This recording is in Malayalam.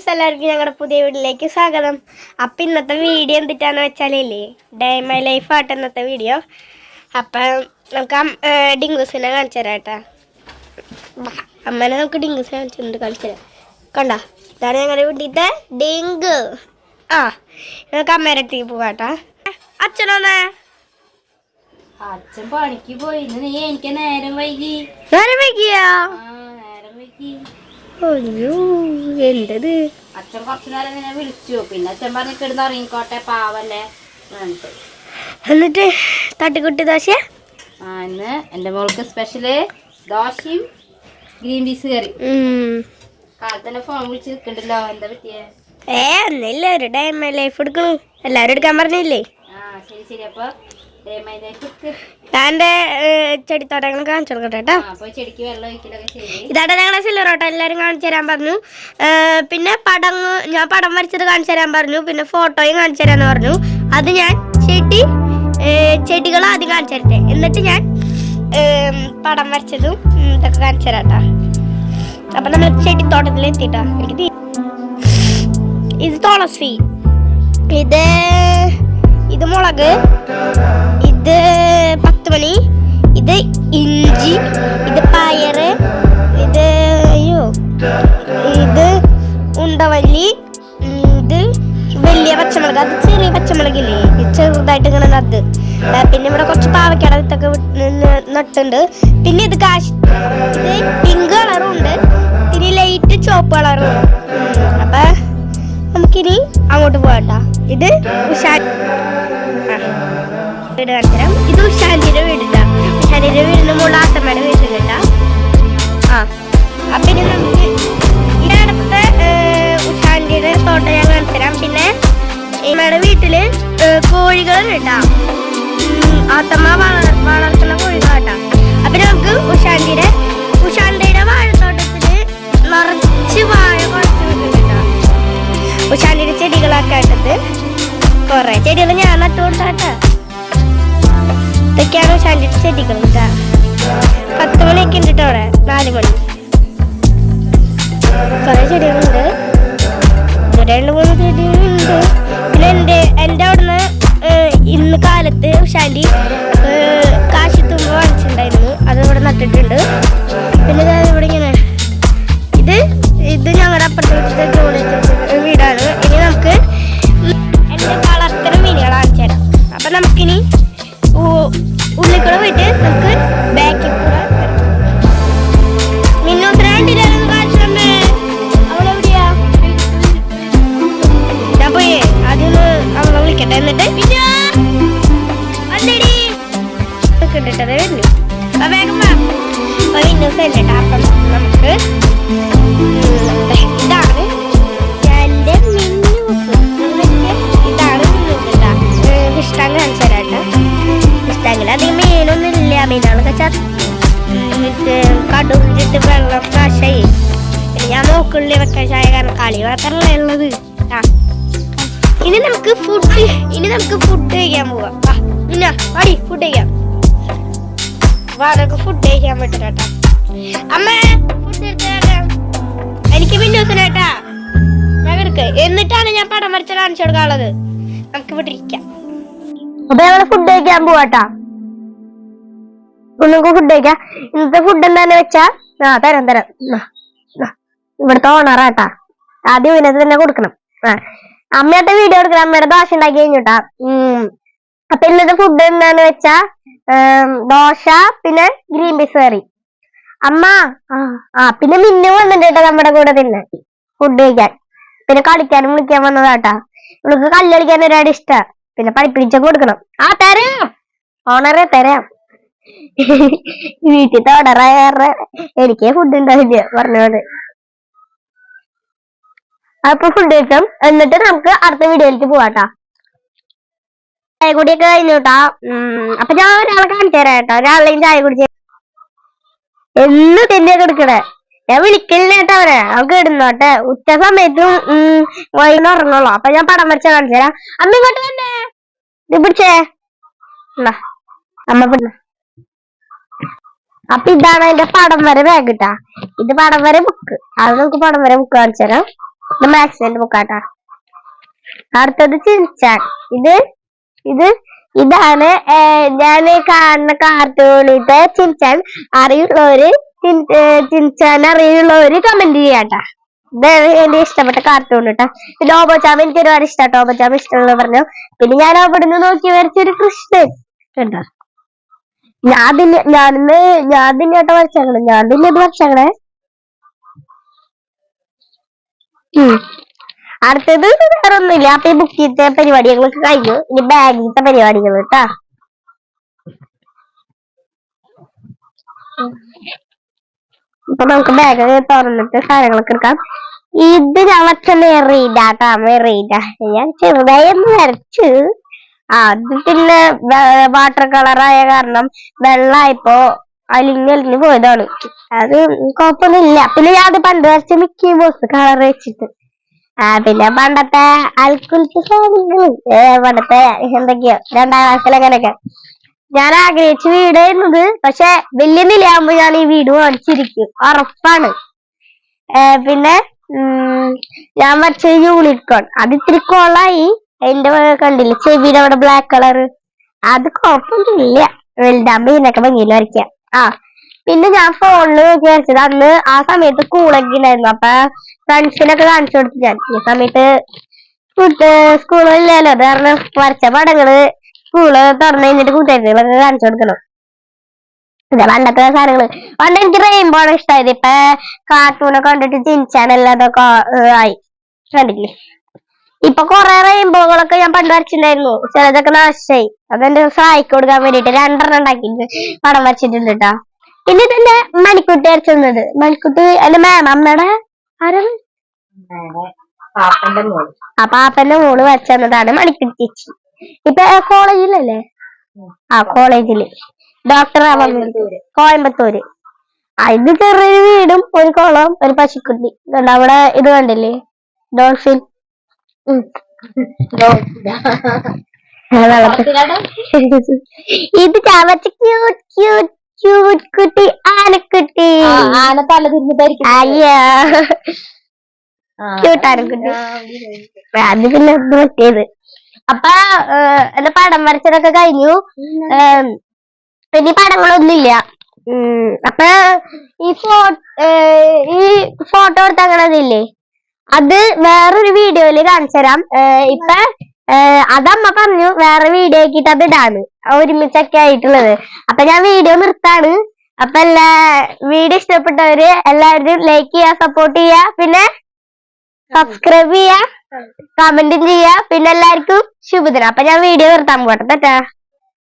ഫ്രണ്ട്സ് എല്ലാവർക്കും ഞങ്ങളുടെ പുതിയ വീട്ടിലേക്ക് സ്വാഗതം. അപ്പം ഇന്നത്തെ വീഡിയോ എന്തിട്ടാന്ന് വെച്ചാലേ ഡേ മൈ ലൈഫ് ആട്ടെ ഇന്നത്തെ വീഡിയോ. അപ്പം നമുക്ക് ഡിങ്കുസിനെ കാണിച്ചു തരാം കേട്ടാ. അമ്മനെ നമുക്ക് ഡിങ്കൂസിനെ കാണിച്ചിട്ടുണ്ട് കാണിച്ചു തരാം കണ്ട? ഇതാണ് ഞങ്ങളുടെ വീട്ടിലത്തെ ഡിങ്ക്. ആ നമുക്ക് അമ്മേരെ അടുത്തേക്ക് പോവാട്ടാ അച്ഛനോന്നേ. അച്ഛൻ പണിക്ക് പോയി. നീ എനിക്ക് നേരം വൈകി. നേരം വൈകിയാ? നേരം വൈകി. അയ്യോ എന്തത് അച്ഛൻ കുറച്ചു നേരം നിന്നെ വിളിച്ചു. പിന്നെ അച്ഛൻ പറഞ്ഞ് കിടന്ന് ഇറങ്ങിക്കോട്ടെ പാവല്ലേ എന്നിട്ട് തട്ടിക്കുട്ടി ദോശ ആ ഇന്ന് എന്റെ മോൾക്ക് സ്പെഷ്യൽ ദോശയും ഗ്രീൻ പീസ് കറി. കാലത്തന്നെ തന്നെ ഫോൺ വിളിച്ച് നിൽക്കണ്ടല്ലോ എന്താ പറ്റിയേ? ഏ ഒന്നില്ല ഒരു ടൈം ലൈഫ് എടുക്കണു. എല്ലാരും എടുക്കാൻ പറഞ്ഞില്ലേ? ആ ശരി ശരി. അപ്പൊ ദേ മൈദാക്ക് ഇട്ട്. ഞാൻ ചെടിത്തോട്ടങ്ങൾ കാണിച്ചു കൊടുക്കട്ടെ കേട്ടോ. ഇതാണ് ഞങ്ങളുടെ സിൽവറോട്ടോ എല്ലാവരും കാണിച്ചു തരാൻ പറഞ്ഞു. പിന്നെ പടം ഞാൻ പടം വരച്ചത് കാണിച്ചു തരാൻ പറഞ്ഞു. പിന്നെ ഫോട്ടോയും കാണിച്ചു തരാന്ന് പറഞ്ഞു. അത് ഞാൻ ചെടി ചെടികൾ ആദ്യം കാണിച്ചു തരട്ടെ. എന്നിട്ട് ഞാൻ പടം വരച്ചതും ഇതൊക്കെ കാണിച്ചു തരാട്ടാ അപ്പൊ നമ്മൾ ചെടിത്തോട്ടത്തിൽ എത്തിട്ടാ. എനിക്ക് ഇത് തുളസി. ഇത് ഇത് മുളക്. ഇത് പത്ത് മണി. ഇത് ഇഞ്ചി ഇത് പയറ് ഇത് അയ്യോ ഇത് ഉണ്ടവല്ലി ഇത് വലിയ പച്ചമുളക്. അത് ചെറിയ പച്ചമുളകില്ലേ? ചെറുതായിട്ട് ഇങ്ങനെ അത് പിന്നെ ഇവിടെ കുറച്ച് പാവയ്ക്കട വിത്തൊക്കെ നട്ടുണ്ട് പിന്നെ ഇത് കാശ് ഇത് പിങ്ക് കളറും ഉണ്ട് പിന്നെ ലൈറ്റ് ചുവപ്പ് കളറും അപ്പൊ നമുക്കിനി അങ്ങോട്ട് പോകട്ടോ ഇത് ഉഷാ വീട് കാണിച്ചുതരാം ഇത് ഉഷാന്റിയുടെ വീടിട്ടാ ഉഷാന്റിയുടെ വീടിന് മുകളിൽ ആത്തമ്മയുടെ വീട്ടിലുണ്ടാ ആ അപ്പൊ നമുക്ക് ഈ അടുത്ത ഉഷാന്റിയുടെ തോട്ടം ഞാൻ കാണിച്ചുതരാം പിന്നെ ഇമ്മയുടെ വീട്ടിൽ കോഴികളുണ്ടാ ആത്തമ്മ വളർ വളർത്തുന്ന കോഴികളാട്ടാ അപ്പൊ നമുക്ക് ഉഷാന്റിയുടെ ഉഷാന്റിയുടെ വാഴത്തോട്ടത്തിൽ നിറച്ച് വാഴ കുറച്ച് വിട്ടിട്ടുണ്ടാ ഉഷാന്റിയുടെ ചെടികളൊക്കെ ആയിട്ടത് കൊറേ ചെടികൾ ഞാൻ നട്ടുകൊണ്ടാട്ടാ ഇതൊക്കെയാണ് ശല്യം ചെടികൾ പത്ത് മണിയൊക്കെ ഉണ്ട് അവിടെ നാല് മണി. കുറേ ചെടികളുണ്ട്. രണ്ട് മൂന്ന് ചെടികളുണ്ട്. പിന്നെ എന്റെ എന്റെ അവിടുന്ന് ഇന്ന് കാലത്ത് ഏഹ്, കാശിത്തുമ്പ വാങ്ങിച്ചിട്ടുണ്ടായിരുന്നു. അത് ഇവിടെ നട്ടിട്ടുണ്ട്. വിളിക്കട്ടെ എന്നിട്ട് ദേ വരുന്നു. വേഗം. അപ്പൊ മിന്നൂസ് ഉണ്ട് ട്ടോ. അപ്പം നമുക്ക് ഇതാണ് എന്നിട്ട് ഇതാണ് മിന്നൂസ് ട്ടാ. ഏ, ഇഷ്ടം കാണിച്ചു തരാം ട്ടോ. ഇഷ്ടമെങ്കിൽ അധികം മീനൊന്നും ഇല്ല മീനുകളൊക്കെ ചത്ത് കടുകിട്ട് വെള്ളം കാശായി ഞാൻ നോക്കുള്ളി വെക്കാൻ ചായ കാരണം കളി മാത്രമല്ലേ ഉള്ളത് ആ ഇനി നമുക്ക് ഫുഡ് ഇനി നമുക്ക് ഫുഡ് കഴിക്കാൻ പോവാം. പിന്നെ ഫുഡ് കഴിക്കാം. വാ നമുക്ക് ഫുഡ് കഴിക്കാൻ പറ്റില്ല കേട്ടാ. അമ്മ ഫുഡ് എനിക്ക് പിന്നോസിനേട്ടാ ഞാൻ എടുക്ക. എന്നിട്ടാണ് ഞാൻ പടം വരച്ച കാണിച്ചു കൊടുക്കാനുള്ളത്. നമുക്ക് ഇവിടെ ഇരിക്കാം. അപ്പൊ ഞങ്ങൾ ഫുഡ് കഴിക്കാൻ പോവാട്ടാ നിങ്ങൾക്ക് ഫുഡ് കഴിക്കാം. ഇന്നത്തെ ഫുഡ് എന്താന്ന് വെച്ചാ ആ തരാം തരാം. ഇവിടുത്തെ ഓണറാട്ടാ ആദ്യം ഇതിനകത്ത് തന്നെ കൊടുക്കണം. ആ അമ്മയുടെ വീഡിയോ എടുക്കണം. അമ്മയുടെ ദോശ ഉണ്ടാക്കി കഴിഞ്ഞുട്ടാ. അപ്പൊ ഇന്നത്തെ ഫുഡ് എന്താന്ന് വെച്ചാ ദോശ പിന്നെ ഗ്രീൻ പീസ് കറി അമ്മ ആ പിന്നെ മിന്നു വന്നിട്ടുണ്ട് കേട്ടോ നമ്മുടെ കൂടെ തന്നെ ഫുഡ് കഴിക്കാൻ. പിന്നെ കളിക്കാനും വിളിക്കാൻ വന്നതാട്ടാ. ഇവൾക്ക് കല്ല് കളിക്കാൻ ഇഷ്ട. പിന്നെ പഠിപ്പിച്ച കൊടുക്കണം. ആ തരാം. ഓണറെ തരാം. വീട്ടിൽ ഓണറായ എനിക്കേ ഫുഡ് ഉണ്ടാവില്ല. പറഞ്ഞോട് അപ്പൊ ഫുഡ് കഴിക്കാം എന്നിട്ട് നമുക്ക് അടുത്ത വീഡിയോയിലേക്ക് പോവാട്ടാ. ചായ കുടിയൊക്കെ കഴിഞ്ഞുട്ടാ ഉം, അപ്പൊ ഞാൻ ഒരാളെ കാണിച്ചു തരാം കേട്ടോ ഒരാളെയും ചായ കുടിച്ച് എന്ന് തന്നെ കിടക്കണേ. ഞാൻ വിളിക്കലില്ല കേട്ടോ അവരെ. അവർക്ക് ഇടുന്നോട്ടെ ഉച്ച സമയത്തും വൈകുന്നേരം ഉറങ്ങുള്ളൂ. അപ്പൊ ഞാൻ പടം വരച്ച കാണിച്ചു തരാം. അമ്മ ഇങ്ങോട്ട് തന്നെ പിടിച്ചേ. അമ്മ പിന്നെ അപ്പൊ ഇതാണ് എന്റെ പടം വരെ ബാഗ് കിട്ടാ ഇത് പടം വരെ ബുക്ക് അത് നമുക്ക് പടം വരെ ബുക്ക് കാണിച്ചു തരാം. ഇത് ബുക്ക് ബുക്കാട്ടാ അടുത്തത് ചിൻചാൻ ഇത് ഇത് ഇതാണ് ഞാൻ കാണുന്ന കാർട്ടൂണിത്തെ ചിൻചാൻ അറിയുള്ളവര് ചിൻചാൻ അറിയുള്ളവര് കമന്റ് ചെയ്യാട്ടാ. ഇതാണ് എന്റെ ഇഷ്ടപ്പെട്ട കാർട്ടൂൺ കേട്ടോ പിന്നെ ഓബോചാമ എനിക്ക് ഒരുപാട് ഇഷ്ടമാട്ടോ ഓബോചാമ ഇഷ്ടമുള്ള പറഞ്ഞു. പിന്നെ ഞാൻ അവിടുന്ന് നോക്കി വരച്ചൊരു കൃഷ്ണൻ. കണ്ടോ? ഞാൻ ഞാനിന്ന് ഞാൻ തന്നെയാട്ടോ വരച്ചേക്കണേ. ഞാൻ തന്നെ ഇത് വരച്ചേക്കണേ. അടുത്തത് വേറെ ഒന്നുമില്ല അപ്പൊ ഈ ബുക്കിത്തെ പരിപാടികളൊക്കെ കഴിഞ്ഞു. ഇനി ബാഗിലത്തെ പരിപാടികൾ കേട്ടാ. ഇപ്പൊ നമുക്ക് ബാഗ് തുറന്നിട്ട് സാധനങ്ങളൊക്കെ എടുക്കാം. ഇത് ഞാൻ പക്ഷെ മെറീഡാട്ടാ മെറീഡ. ഞാൻ ചെറുതായി ഒന്ന് വരച്ച് അത് പിന്നെ വാട്ടർ കളറായ കാരണം വെള്ളായപ്പോ അലിഞ്ഞലിഞ്ഞ് പോയതാണ്. അത് കുഴപ്പമൊന്നുമില്ല പിന്നെ ഞാൻ പണ്ട് വരച്ച മിക്കി ബോസ് കളർ വെച്ചിട്ട്. ആ പിന്നെ പണ്ടത്തെ അൽക്കുലത്തെ പണ്ടത്തെ എന്തൊക്കെയോ. രണ്ടാം ക്ലാസ്സിൽ അങ്ങനെയൊക്കെ. ഞാൻ ആഗ്രഹിച്ച വീടായിരുന്നത്. പക്ഷെ വലിയ നിലയാകുമ്പോ ഞാൻ ഈ വീട് വാങ്ങിച്ചിരിക്കും. ഉറപ്പാണ്. പിന്നെ ഞാൻ വരച്ച യൂണിക്കോൺ അത് ഇത്തിരി കോളായി. എന്റെ കണ്ടില്ല? ചെവിയുടെ അവിടെ ബ്ലാക്ക് കളർ അത് കുഴപ്പമൊന്നുമില്ല വലുതാകുമ്പോ ഇതിനൊക്കെ ഭംഗിയിൽ വരയ്ക്കാം. ആ പിന്നെ ഞാൻ ഫോണിൽ നോക്കി വരച്ചത് അന്ന് ആ സമയത്ത് കൂളൊക്കെ ഉണ്ടായിരുന്നു അപ്പൊ ഫ്രണ്ട്സിനൊക്കെ കാണിച്ചു കൊടുത്തു ഞാൻ ഈ സമയത്ത് സ്കൂളില്ലല്ലോ അത് കാരണം വരച്ച പടങ്ങൾ സ്കൂൾ തുറന്നു കഴിഞ്ഞിട്ട് കൂട്ടുകാരികളൊക്കെ കാണിച്ചു കൊടുക്കണം. ഇത് പണ്ടത്തെ സാധനങ്ങൾ. പണ്ട് എനിക്ക് റെയിൻബോ ആണ് ഇഷ്ടമായത് ഇപ്പൊ കാർട്ടൂണൊക്കെ കണ്ടിട്ട് ചിൻചാനെല്ലാം അതൊക്കെ ആയി. കണ്ടില്ലേ ഇപ്പൊ കൊറേ റെയിൻബോകളൊക്കെ ഞാൻ പണ്ട് വരച്ചിട്ടുണ്ടായിരുന്നു. ചിലതൊക്കെ നാശായി അതെന്റെ സഹായിക്ക് കൊടുക്കാൻ വേണ്ടിട്ട് രണ്ടെണ്ണം ഉണ്ടാക്കിയിട്ട് പടം വരച്ചിട്ടുണ്ട് കേട്ടാ പിന്നെ ഇതെന്റെ മണിക്കുട്ടി വരച്ചത് മണിക്കുട്ടി എന്റെ മാം അമ്മയുടെ ആരാണ്? ആ പാപ്പന്റെ മോൾ വരച്ചതാണ് മണിക്കുട്ടി. ചേച്ചി ഇപ്പൊ കോളേജിലല്ലേ? ആ കോളേജിൽ. ഡോക്ടർ ആവാൻ കോയമ്പത്തൂര്. ഇത് ചെറിയൊരു വീടും ഒരു കുളവും ഒരു പശുക്കുട്ടി. അവിടെ ഇത് കണ്ടില്ലേ? ഡോൾഫിൻ ഇത് ചവച്ച ക്യൂട്ട് ക്യൂട്ട് ക്യൂട്ട് കുട്ടി ആനക്കുട്ടി. ആന തല തിരിഞ്ഞിട്ടായിരിക്കും അയ്യോ. ക്യൂട്ട് ആനക്കുട്ടി. അത് പിന്നെ പറ്റിയത്. അപ്പൊ എന്റെ പടം വരച്ചതൊക്കെ കഴിഞ്ഞു. ഇനി പടങ്ങളൊന്നുമില്ല. അപ്പൊ ഈ ഫോ ഈ ഫോട്ടോ എടുത്ത അങ്ങനെ ഇതില്ലേ അത് വേറൊരു വീഡിയോയിൽ കാണിച്ചു തരാം ഇപ്പൊ അതമ്മ പറഞ്ഞു വേറെ വീഡിയോ ആക്കിയിട്ട് അത് ഇടാണ് ഒരുമിച്ചൊക്കെ ആയിട്ടുള്ളത്. അപ്പൊ ഞാൻ വീഡിയോ നിർത്താണ്. അപ്പൊ എല്ലാ വീഡിയോ ഇഷ്ടപ്പെട്ടവര് എല്ലാവരും ലൈക്ക് ചെയ്യാ സപ്പോർട്ട് ചെയ്യാ പിന്നെ സബ്സ്ക്രൈബ് ചെയ്യാ കമന്റും ചെയ്യാ പിന്നെ എല്ലാവർക്കും ശുഭദിനം. അപ്പൊ ഞാൻ വീഡിയോ നിർത്താൻ പോട്ടെ തെറ്റാ